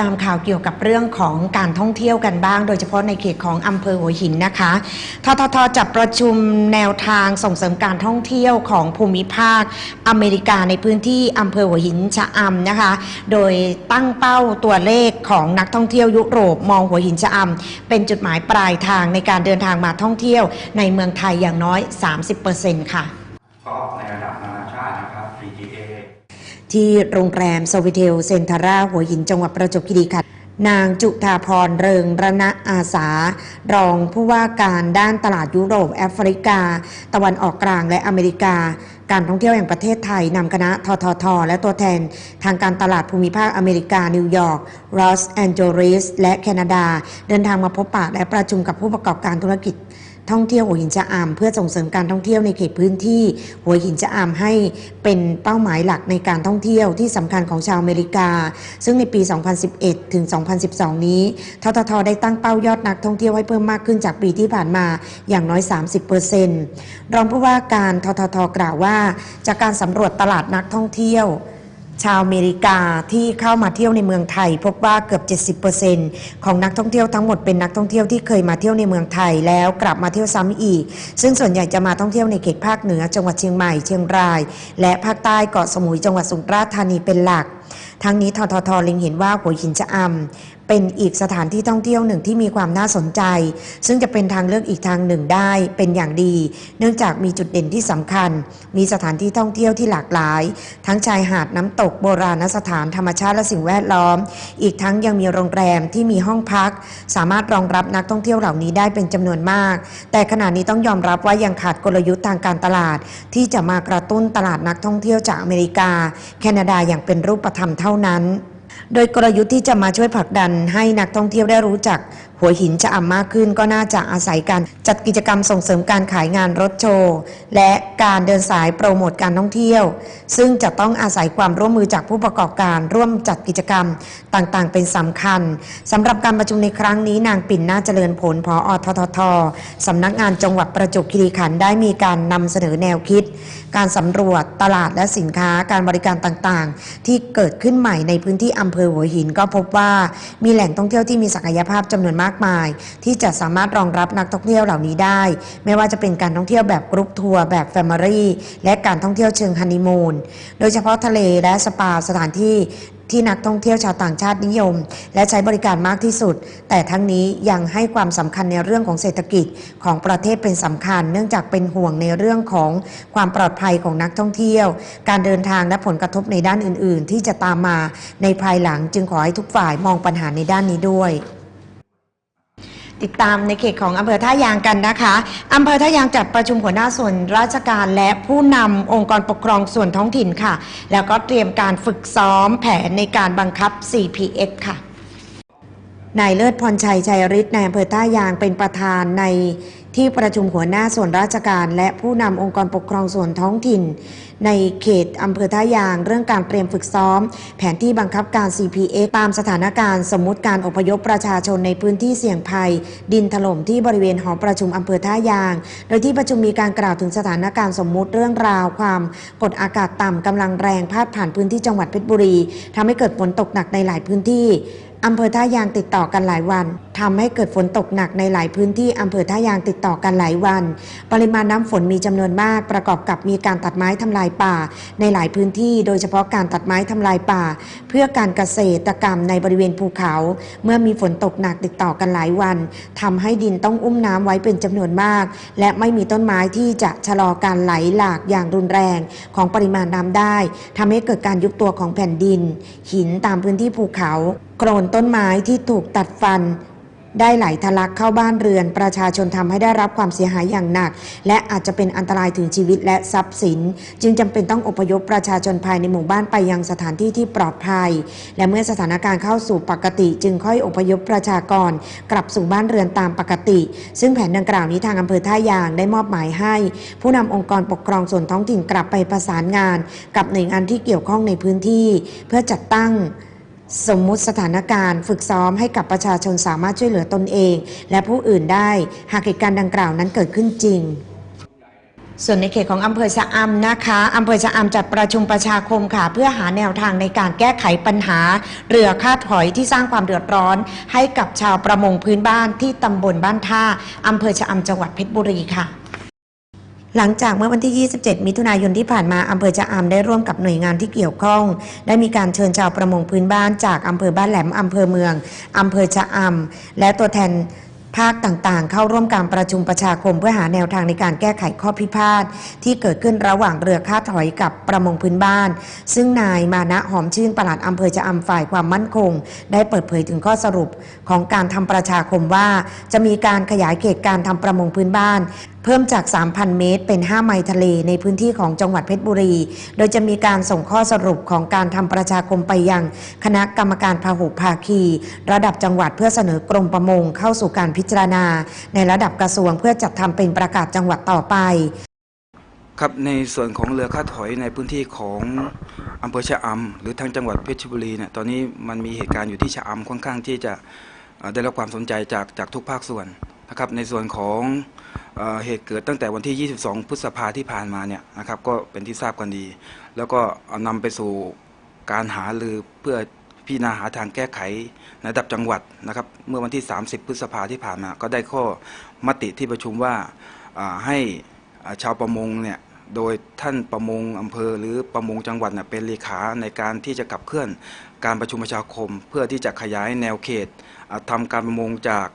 ตามข่าวเกี่ยวกับเรื่องของการท่องเที่ยวกันบ้าง โดยเฉพาะในเขตของอำเภอหัวหินนะคะทททจัดประชุมแนวทางส่งเสริมการท่องเที่ยวของภูมิภาคอเมริกาในพื้นที่อำเภอหัวหินชะอำนะคะ โดยตั้งเป้าตัวเลขของนักท่องเที่ยวยุโรปมองหัวหินชะอำเป็นจุดหมายปลายทางในการเดินทางมาท่องเที่ยวในเมืองไทยอย่างน้อย 30%ค่ะกอล์ฟในระดับนานาชาตินะครับ PGA ที่โรงแรมโซวิเทลเซนทาราหัวหินจังหวัดประจวบคีรีขันธ์นางจุธาพรเริงระณะอาสา รองผู้ว่าการด้านตลาดยุโรปแอฟริกา ตะวันออกกลางและอเมริกา การท่องเที่ยวแห่งประเทศไทยนำคณะททท และตัวแทน ทางการตลาดภูมิภาคอเมริกา นิวยอร์กลอสแอนเจลิสและแคนาดา เดินทางมาพบปะและประชุมกับผู้ประกอบการธุรกิจ ท่องเที่ยวหัวหินชะอำเพื่อส่งเสริมการท่องเที่ยวในเขตพื้นที่ หัวหินชะอำให้เป็นเป้าหมายหลักในการท่องเที่ยวที่สำคัญของชาวอเมริกา ซึ่งในปี 2011 ถึง 2012 นี้ทททได้ตั้งเป้ายอดนักท่องเที่ยวให้เพิ่มมากขึ้นจากปีที่ผ่านมาอย่างน้อย 30%รองผู้ว่าการทททกล่าวว่า จากการสำรวจตลาดนักท่องเที่ยว ชาวอเมริกาที่เข้ามาเที่ยวในเมืองไทย พบว่าเกือบ 70%ของนักท่องเที่ยวทั้งหมดเป็นนักท่องเที่ยวที่เคยมาเที่ยวในเมืองไทยแล้วกลับมาเที่ยวซ้ำอีก ซึ่งส่วนใหญ่จะมาท่องเที่ยวในเขตภาคเหนือ จังหวัดเชียงใหม่เชียงราย และภาคใต้เกาะสมุยจังหวัดสุราษฎร์ธานีเป็นหลักทั้งนี้ทททเล็งเห็นว่าหัวหินชะอำ เป็นอีกสถานที่ท่องเที่ยวหนึ่งที่มีความน่าสนใจ ซึ่งจะเป็นทางเลือกอีกทางหนึ่งได้เป็นอย่างดี เนื่องจากมีจุดเด่นที่สำคัญ มีสถานที่ท่องเที่ยวที่หลากหลาย ทั้งชายหาดน้ำตกโบราณสถานธรรมชาติและสิ่งแวดล้อม อีกทั้งยังมีโรงแรมที่มีห้องพัก สามารถรองรับนักท่องเที่ยวเหล่านี้ได้เป็นจำนวนมาก แต่ขณะนี้ต้องยอมรับว่ายังขาดกลยุทธ์ทางการตลาด ที่จะมากระตุ้นตลาดนักท่องเที่ยวจากอเมริกา แคนาดาอย่างเป็นรูปธรรมเท่านั้น โดยกลยุทธ์ที่จะมาช่วยผลักดันให้นักท่องเที่ยวได้รู้จัก หัวหินจะอ่ำมากขึ้นก็น่าจะอาศัยการจัดกิจกรรมส่งเสริมการขายงานรถโชว์ และการเดินสายโปรโมทการท่องเที่ยว ซึ่งจะต้องอาศัยความร่วมมือจากผู้ประกอบการร่วมจัดกิจกรรมต่างๆ เป็นสำคัญสำหรับการประชุมในครั้งนี้นางปิ่นนาเจริญผลพออทททสำนักงานจังหวัดประจวบคีรีขันธ์ได้มีการนำเสนอแนวคิด การสำรวจตลาดและสินค้าการบริการต่างๆ ที่เกิดขึ้นใหม่ในพื้นที่อำเภอหัวหินก็พบว่ามีแหล่งท่องเที่ยวที่มีศักยภาพจำนวนมากมาย ที่จะสามารถรองรับนักท่องเที่ยวเหล่านี้ได้ ไม่ว่าจะเป็นการท่องเที่ยวแบบกรุ๊ปทัวร์แบบแฟมิลี่และการท่องเที่ยวเชิงฮันนีมูนโดยเฉพาะทะเลและสปาสถานที่ที่นักท่องเที่ยวชาวต่างชาตินิยม และใช้บริการมากที่สุด แต่ทั้งนี้ยังให้ความสำคัญในเรื่องของเศรษฐกิจของประเทศเป็นสำคัญ เนื่องจากเป็นห่วงในเรื่องของความปลอดภัยของนักท่องเที่ยว การเดินทางและผลกระทบในด้านอื่น ๆ ที่จะตามมาในภายหลังจึงขอให้ทุกฝ่ายมองปัญหาในด้านนี้ด้วย ติดตามในเขตของอำเภอท่ายางกันนะคะอำเภอท่ายางจัดประชุมหัวหน้าส่วนราชการและผู้นำองค์กรปกครองส่วนท้องถิ่นค่ะ แล้วก็เตรียมการฝึกซ้อมแผนในการบังคับ CPX ค่ะ นายเลิศพรชัยชัยฤทธิ์ในอำเภอท่ายางเป็นประธานในที่ประชุมหัวหน้าส่วนราชการ และผู้นำองค์กรปกครองส่วนท้องถิ่น ในเขตอำเภอท่ายาง เรื่องการเตรียมฝึกซ้อม แผนที่บังคับการ CPX ตามสถานการณ์สมมติการอพยพประชาชนในพื้นที่เสี่ยงภัย ดินถล่มที่บริเวณหอประชุมอำเภอท่ายาง โดยที่ประชุมมีการกล่าวถึงสถานการณ์สมมุติเรื่องราวความกดอากาศต่ำกำลังแรงพาดผ่านพื้นที่จังหวัดเพชรบุรีทำให้เกิดฝนตกหนักในหลายพื้นที่ อำเภอท่ายางติดต่อกันหลายวันทำให้เกิดฝนตกหนักในหลายพื้นที่อำเภอท่ายางติดต่อกันหลายวัน ปริมาณน้ำฝนมีจำนวนมาก ประกอบกับมีการตัดไม้ทำลายป่า ในหลายพื้นที่ โดยเฉพาะการตัดไม้ทำลายป่า เพื่อการเกษตรกรรมในบริเวณภูเขา เมื่อมีฝนตกหนักติดต่อกันหลายวันทำให้ดินต้องอุ้มน้ำไว้เป็นจำนวนมาก และไม่มีต้นไม้ที่จะชะลอการไหลหลากอย่างรุนแรง ของปริมาณน้ำได้ทำให้เกิดการยุบตัวของแผ่นดิน หินตามพื้นที่ภูเขา โกรนต้นไม้ที่ถูกตัดฟัน ได้ไหลทะลักเข้าบ้านเรือน ประชาชนทำให้ได้รับความเสียหายอย่างหนัก และอาจจะเป็นอันตรายถึงชีวิตและทรัพย์สิน จึงจำเป็นต้องอพยพประชาชนภายในหมู่บ้านไปยังสถานที่ที่ปลอดภัย และเมื่อสถานการณ์เข้าสู่ปกติ จึงค่อยอพยพประชากร กลับสู่บ้านเรือนตามปกติ ซึ่งแผนดังกล่าวนี้ทางอำเภอท่ายางได้มอบหมายให้ ผู้นำองค์กรปกครองส่วนท้องถิ่นกลับไปประสานงาน กับหน่วยงานที่เกี่ยวข้องในพื้นที่ เพื่อจัดตั้ง สมมุติสถานการณ์ฝึกซ้อมให้กับประชาชนสามารถช่วยเหลือตนเอง และผู้อื่นได้หากเหตุการณ์ดังกล่าวนั้นเกิดขึ้นจริงส่วนในเขตของอำเภอชะอำนะคะอำเภอชะอำจัดประชุมประชาคมค่ะ เพื่อหาแนวทางในการแก้ไขปัญหา เรือคาดหอยที่สร้างความเดือดร้อน ให้กับชาวประมงพื้นบ้านที่ตำบลบ้านท่าอำเภอชะอำจังหวัดเพชรบุรีค่ะ หลังจากเมื่อวันที่ 27 มิถุนายนที่ผ่านมาอำเภอชะอำได้ร่วมกับหน่วยงานที่เกี่ยวข้อง ได้มีการเชิญชาวประมงพื้นบ้านจากอำเภอบ้านแหลมอำเภอเมืองอำเภอชะอำและตัวแทนภาคต่างๆ เข้าร่วมการประชุมประชาคมเพื่อหาแนวทางในการแก้ไขข้อพิพาทที่เกิดขึ้นระหว่างเรือคาดถอยกับประมงพื้นบ้าน ซึ่งนายมานะหอมชื่นปลัดอำเภอชะอำฝ่ายความมั่นคง ได้เปิดเผยถึงข้อสรุปของการทำประชาคมว่า จะมีการขยายเขตการทำประมงพื้นบ้าน เพิ่มจาก 3,000 เมตร เป็น 5 ไมล์ทะเลในพื้นที่ของจังหวัดเพชรบุรี โดยจะมีการส่งข้อสรุปของการทำประชาคมไปยัง คณะกรรมการพหุภาคี ระดับจังหวัดเพื่อเสนอกรมประมงเข้าสู่การพิจารณา ในระดับกระทรวงเพื่อจัดทำเป็นประกาศจังหวัดต่อไป ครับในส่วนของเรือคาถอยในพื้นที่ของอำเภอชะอำหรือทางจังหวัดเพชรบุรีเนี่ยตอนนี้มันมีเหตุการณ์อยู่ที่ชะอำค่อนข้างที่จะได้รับความสนใจจากจากทุกภาคส่วนนะครับในส่วนของ เเหตุเกิดตั้งแต่วันที่ 22 พฤษภาที่ผ่านมาเนี่ยนะครับก็เป็นที่ทราบกันดี แล้วก็เอานำไปสู่การหารือเพื่อพิจารณาหาทางแก้ไขในระดับจังหวัดนะครับ เมื่อวันที่ 30 พฤษภาที่ผ่านมา ก็ได้ข้อมติที่ประชุมว่าาให้ชาวประมงเนี่ยโดยท่านประมงอำเภอหรือประมงจังหวัดเน่ยเป็นเลขาในการที่จะขับเคลื่อนการประชุมประชาคม เพื่อที่จะขยายแนวเขตอ่าทำการประมงจาก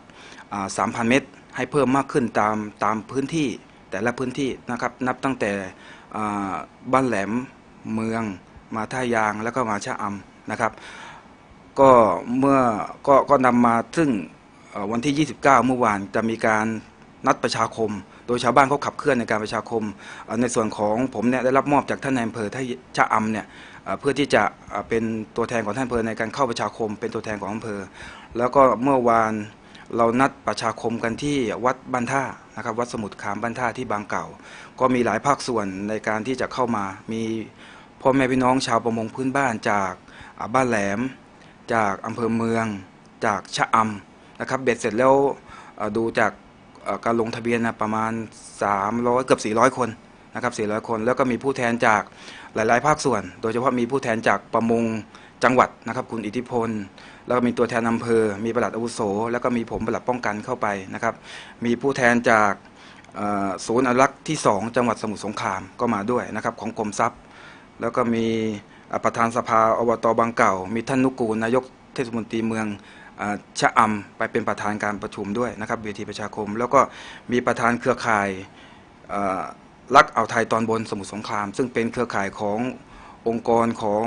3,000 เมตร ให้เพิ่มมากขึ้นตามตามพื้นที่แต่ละพื้นที่นะครับนับตั้งแต่บ้านแหลมเมืองมาท่ายางแล้วก็มาชะอำนะครับ ก็เมื่อก็ก็นำมาซึ่งวันที่ 29 เมื่อวานจะมีการนัดประชาคม โดยชาวบ้านเขาขับเคลื่อนในการประชาคม ในส่วนของผมเนี่ยได้รับมอบจากท่านนายอำเภอท่าชะอำเนี่ยเพื่อที่จะเป็นตัวแทนของท่านอำเภอในการเข้าประชาคม เป็นตัวแทนของอำเภอ แล้วก็เมื่อวาน เรานัดประชาคมกันที่วัดบ้านท่านะครับวัดสมุทรขามบ้านท่าที่บางเก่า ก็มีหลายภาคส่วนในการที่จะเข้ามา มีพ่อแม่พี่น้องชาวประมงพื้นบ้านจากบ้านแหลม จากอำเภอเมือง จากชะอำนะครับเบ็ดเสร็จแล้วดูจากการลงทะเบียนนะประมาณ 300 เกือบ 400 คนนะครับ 400 คน แล้วก็มีผู้แทนจากหลาย ๆ ภาคส่วน โดยเฉพาะมีผู้แทนจากประมงจังหวัดนะครับ คุณอิทธิพล แล้วก็มีตัวแทนอำเภอ มีประหลัดอาวุโส แล้วก็มีผมประหลัดป้องกันเข้าไปนะครับ มีผู้แทนจากศูนย์อนุรักษ์ที่ 2 จังหวัดสมุทรสงครามก็มาด้วยนะครับของกรมทรัพย์ แล้วก็มีประธานสภาอบตบางเก่า มีท่านนุกูลนายกเทศมนตรีเมืองอชะอำไปเป็นประธานการประชุมด้วยนะครับเวทีประชาคม แล้วก็มีประธานเครือข่ายรักเอาไทยตอนบนสมุทรสงคราม ซึ่งเป็นเครือข่ายขององค์กรของ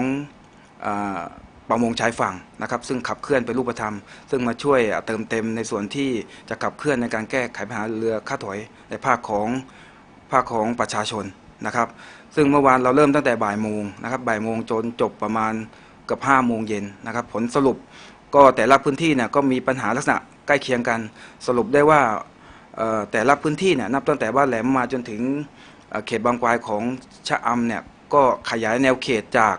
ประมงชายฝั่งนะครับ ซึ่งขับเคลื่อนเป็นรูปธรรม ซึ่งมาช่วยเติมเต็มในส่วนที่จะขับเคลื่อนในการแก้ไขปัญหาเรือค่าถอยในภาคของภาคของประชาชนนะครับ ซึ่งเมื่อวานเราเริ่มตั้งแต่บ่ายโมงนะครับบ่ายโมงจนจบประมาณเกือบห้าโมงเย็นนะครับ ผลสรุปก็แต่ละพื้นที่เนี่ยก็มีปัญหาลักษณะใกล้เคียงกัน สรุปได้ว่าแต่ละพื้นที่เนี่ยนับตั้งแต่บ้านแหลมมาจนถึงเอ่อเขตบางกวายของชะอำเนี่ยก็ขยายแนวเขตจาก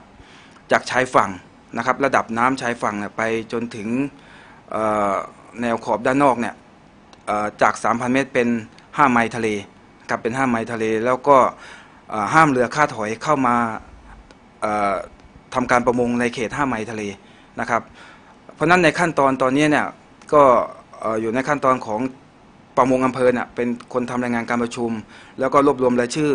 จากชายฝั่ง นะครับระดับน้ำชายฝั่งเนี่ยไปจนถึงแนวขอบด้านนอกเนี่ยจาก 3,000 เมตรเป็น 5 ไมล์ทะเลครับเป็น 5 ไมล์ทะเล แล้วก็ห้ามเรือค่าถอยเข้ามาเอ่อทำการประมงในเขต 5 ไมล์ทะเลนะครับ เพราะฉะนั้นในขั้นตอนตอนนี้เนี่ยก็เอ่อยู่ในขั้นตอนของประมงอำเภอเนี่ยเป็นคนทำรายงานการประชุม แล้วก็รวบรวมรายชื่อ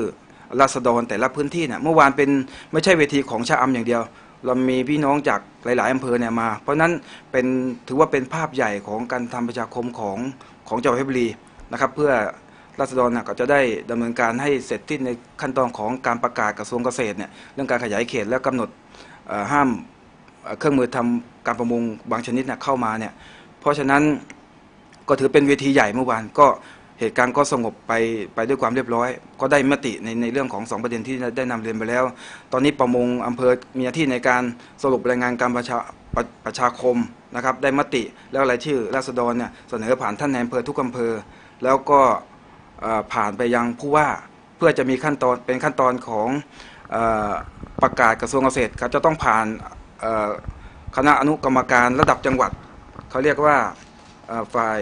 ราษฎรแต่ละพื้นที่เนี่ยเมื่อวานเป็นไม่ใช่เวทีของชะอำอย่างเดียว เรามีพี่น้องจากหลาย ๆอำเภอเนี่ยมา เพราะนั้นเป็นถือว่าเป็นภาพใหญ่ของการทำประชาคมของของจังหวัดเพชรบุรีนะครับ เพื่อราษฎรน่ะก็จะได้ดำเนินการให้เสร็จสิ้นในขั้นตอนของการประกาศกระทรวงเกษตรเนี่ยเรื่องการขยายเขตและกำหนดห้ามเอ่อเครื่องมือทำการประมงบางชนิดเนี่ยเข้ามาเนี่ยเพราะฉะนั้นก็ถือเป็นเวทีใหญ่เมื่อวานก็ เหตุการณ์ก็สงบไปไปด้วยความเรียบร้อย ก็ได้มติในในเรื่องของสองประเด็นที่ได้นำเรียนไปแล้ว ตอนนี้ประมงอำเภอมีหน้าที่ในการสรุปรายงานการประชาประประชาคมนะครับได้มติแล้วรายชื่อราษฎรเนี่ยเสนอผ่านท่านในอำเภอทุกอำเภอ แล้วก็ผ่านไปยังผู้ว่าเพื่อจะมีขั้นตอนเป็นขั้นตอนของอประกาศกระทรวงเกษตรเขาจะต้องผ่านคณะอนุกรรมการระดับจังหวัด เขาเรียกว่าฝ่าย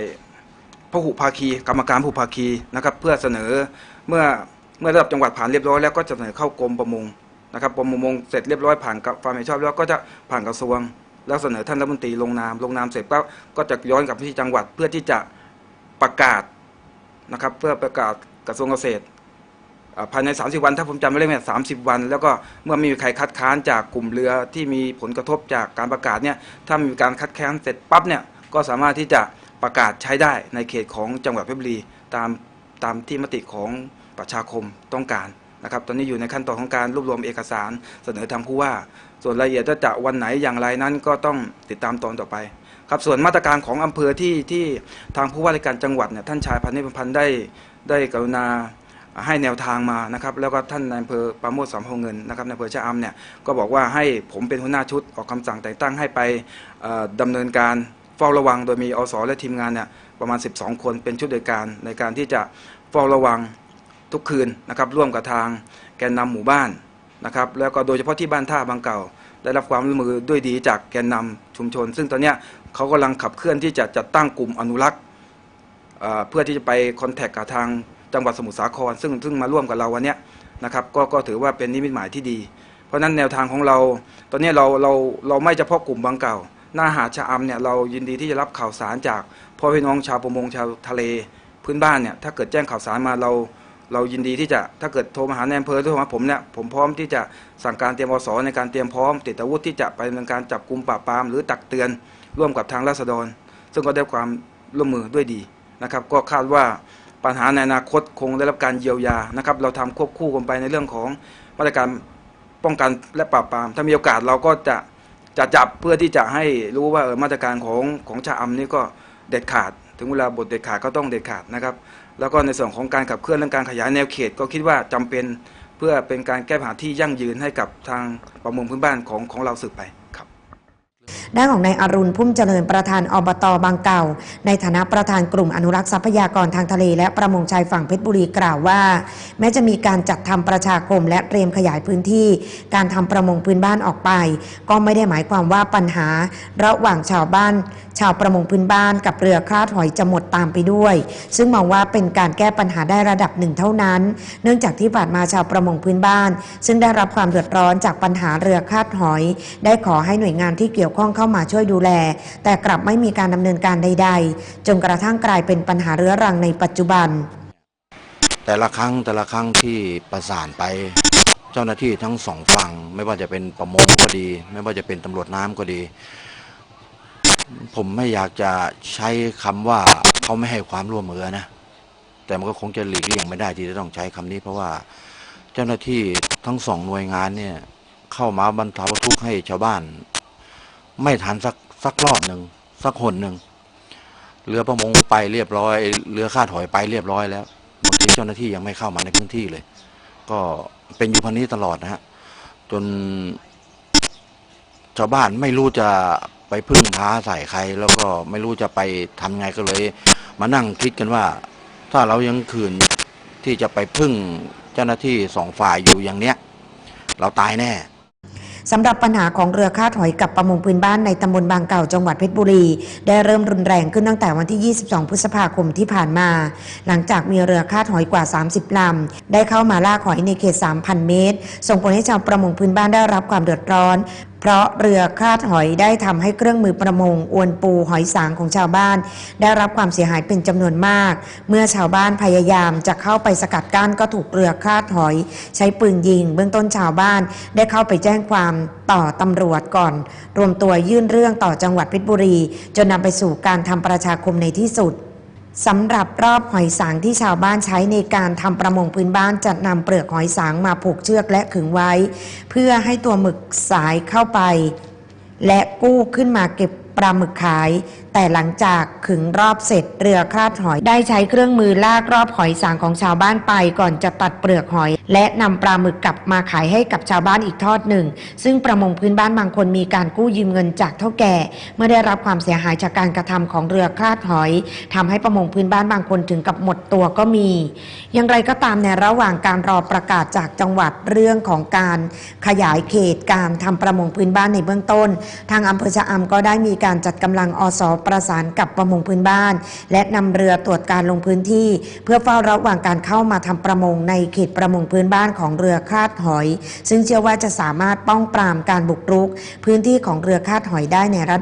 พหุภาคีกรรมการพหุภาคีนะครับเพื่อเสนอเมื่อเมื่อระดับจังหวัดผ่านเรียบร้อยแล้วก็จะเสนอเข้ากรมประมงนะครับกรมประมงเสร็จเรียบร้อยผ่านกับความเห็นชอบแล้วก็จะผ่านกระทรวง แล้วเสนอท่านรัฐมนตรีลงนามลงนามเสร็จก็ก็จะย้อนกลับไปที่จังหวัดเพื่อที่จะประกาศนะครับเพื่อประกาศกระทรวงเกษตรภายใน 30 วันถ้าผมจำไม่ได้เนี่ยสาวัน แล้วก็เมื่อไมมีใครคัดค้านจากกลุ่มเรือที่มีผลกระทบจากการประกาศเนี่ยถ้ามีการคัดค้านเสร็จปั๊บเนี่ยก็สามารถที่จะ ประกาศใช้ได้ในเขตของจังหวัดเพชรบุรีตามตามที่มติของประชาคมต้องการนะครับ ตอนนี้อยู่ในขั้นตอนของการรวบรวมเอกสารเสนอทางผู้ว่า ส่วนรายละเอียดว่าจะวันไหนอย่างไรนั้นก็ต้องติดตามตอนต่อไปครับส่วนมาตรการของอำเภอที่ที่ทางผู้ว่าราชการจังหวัดเนี่ยท่านชายพันนิพพันธ์ได้ได้กรุณาให้แนวทางมานะครับแล้วก็ท่านนายอำเภอปราโมทสามโพเงินนะครับในายอำเภอชะอำเนี่ยก็บอกว่าให้ผมเป็นหัวหน้าชุดออกคำสั่งแต่งตั้งให้ไปเอ่อดำเนินการ เฝ้าระวังโดยมีอสและทีมงานเนี่ยประมาณ 12 คนเป็นชุดโดยการในการที่จะเฝ้าระวังทุกคืนนะครับร่วมกับทางแกนนำหมู่บ้านนะครับแล้วก็โดยเฉพาะที่บ้านท่าบางเก่า ได้รับความร่วมมือด้วยดีจากแกนนำชุมชน ซึ่งตอนนี้เขากำลังขับเคลื่อนที่จะจัดตั้งกลุ่มอนุรักษ์เพื่อที่จะไปคอนแทคกับทางจังหวัดสมุทรสาคร ซึ่งซึ่งมาร่วมกับเราวันนี้นะครับก็ก็ถือว่าเป็นนิมิตหมายที่ดี เพราะฉะนั้นแนวทางของเรา ตอนนี้เราเราเราไม่เฉพาะกลุ่มบางเก่า หน้าหาดชะอำเนี่ยเรายินดีที่จะรับข่าวสารจากพ่อพี่น้องชาวประมงชาวทะเลพื้นบ้านเนี่ยถ้าเกิดแจ้งข่าวสารมาเรา เรายินดีที่จะถ้าเกิดโทรมาหาในอำเภอหรือโทรมาผมเนี่ยผมพร้อมที่จะสั่งการเตรียมอสในการเตรียมพร้อม ติดอาวุธที่จะไปดำเนินการจับกลุ่มปราบปรามหรือตักเตือนร่วมกับทางราษฎร ซึ่งก็ได้ความร่วมมือด้วยดีนะครับ ก็คาดว่าปัญหาในอนาคตคงได้รับการเยียวยานะครับ เราทำควบคู่กันไปในเรื่องของมาตรการป้องกันและปราบปราม ถ้ามีโอกาสเราก็จะ จะจับเพื่อที่จะให้รู้ว่าออมาตรการของของชาอำนี่ก็เด็ดขาด ถึงเวลาบทเด็ดขาดก็ต้องเด็ดขาดนะครับ แล้วก็ในส่วนของการขับเคลื่อนเรื่องการขยายแนวเขต ก็คิดว่าจำเป็นเพื่อเป็นการแก้ปัญหาที่ยั่งยืนให้กับทางประมงพื้นบ้านของของเราสืบไป ด้านของนายอรุณพุ่มเจริญประธานอบตบางเก่า ในฐานะประธานกลุ่มอนุรักษ์ทรัพยากรทางทะเลและประมงชายฝั่งเพชรบุรีกล่าวว่า แม้จะมีการจัดทำประชาคมและเตรียมขยายพื้นที่ การทำประมงพื้นบ้านออกไป ก็ไม่ได้หมายความว่าปัญหา ระหว่างชาวบ้าน ชาวประมงพื้นบ้านกับเรือคลาดหอยจะหมดตามไปด้วย ซึ่งมองว่าเป็นการแก้ปัญหาได้ระดับหนึ่งเท่านั้น เนื่องจากที่ผ่านมาชาวประมงพื้นบ้าน ซึ่งได้รับความเดือดร้อนจากปัญหาเรือคลาดหอย ได้ขอให้หน่วยงานที่เกี่ยวข้องเข้ามาช่วยดูแล แต่กลับไม่มีการดำเนินการใด ๆ จนกระทั่งกลายเป็นปัญหาเรื้อรังในปัจจุบัน แต่ละครั้งแต่ละครั้งที่ประสานไปเจ้าหน้าที่ทั้งสองฝั่งไม่ว่าจะเป็นประมงก็ดี ไม่ว่าจะเป็นตำรวจน้ำก็ดี ผมไม่อยากจะใช้คำว่าเขาไม่ให้ความร่วมมือนะ แต่มันก็คงจะหลีกเลี่ยงไม่ได้ที่จะต้องใช้คำนี้ เพราะว่าเจ้าหน้าที่ทั้งสองหน่วยงานเนี่ยเข้ามาบรรเทาทุกข์ให้ชาวบ้าน ไม่ทันสักสักรอบหนึ่งสักหนหนึ่งเรือประมงไปเรียบร้อย เรือคาดหอยไปเรียบร้อยแล้วบางทีเจ้าหน้าที่ยังไม่เข้ามาในพื้นที่เลย ก็เป็นอยู่พันนี้ตลอดนะฮะจนชาวบ้านไม่รู้จะไปพึ่งพาใส่ใคร แล้วก็ไม่รู้จะไปทำไงก็เลย มานั่งคิดกันว่า ถ้าเรายังคืนที่จะไปพึ่งเจ้าหน้าที่สองฝ่ายอยู่อย่างเนี้ย เราตายแน่ สำหรับปัญหาของเรือค่าดหอยกับประมงพื้นบ้านในตำบลบางเก่าจังหวัดเพชรบุรี ได้เริ่มรุนแรงขึ้นตั้งแต่วันที่ 22 พฤษภาคมที่ผ่านมา หลังจากมีเรือค่าดหอยกว่า 30 ลำ ได้เข้ามาล่าหอยในเขต 3,000 เมตร ส่งผลให้ชาวประมงพื้นบ้านได้รับความเดือดร้อน เพราะเรือคาดหอยได้ทำให้เครื่องมือประมงอวนปูหอยสางของชาวบ้าน ได้รับความเสียหายเป็นจำนวนมาก เมื่อชาวบ้านพยายามจะเข้าไปสกัดกั้นก็ถูกเรือคาดหอย ใช้ปืนยิง เบื้องต้นชาวบ้านได้เข้าไปแจ้งความต่อตำรวจก่อน รวมตัวยื่นเรื่องต่อจังหวัดเพชรบุรี จนนำไปสู่การทำประชาคมในที่สุด สำหรับรอบหอยสางที่ชาวบ้านใช้ในการทำประมงพื้นบ้านจะนำเปลือกหอยสางมาผูกเชือกและขึงไว้ เพื่อให้ตัวหมึกสายเข้าไป และกู้ขึ้นมาเก็บ ปลาหมึกขาย แต่หลังจากขึงรอบเสร็จเรือคลาดหอยได้ใช้เครื่องมือลากรอบหอยสางของชาวบ้านไปก่อนจะตัดเปลือกหอย และนำปลาหมึกกลับมาขายให้กับชาวบ้านอีกทอดหนึ่ง ซึ่งประมงพื้นบ้านบางคนมีการกู้ยืมเงินจากเท่าแก่ เมื่อได้รับความเสียหายจากการกระทำของเรือคลาดหอยทำให้ประมงพื้นบ้านบางคนถึงกับหมดตัวก็มี อย่างไรก็ตามในระหว่างการรอประกาศจากจังหวัดเรื่องของการขยายเขตการทำประมงพื้นบ้านในเบื้องต้น ทางอำเภอชะอำก็ได้มีการจัดกำลังอสประสานกับประมงพื้นบ้าน และนำเรือตรวจการลงพื้นที่ เพื่อเฝ้าระวังการเข้ามาทำประมงในเขตประมงพื้นบ้านของเรือคาดหอย ซึ่งเชื่อว่าจะสามารถป้องปรามการบุกรุก พื้นที่ของเรือคาดหอยได้ในระดับ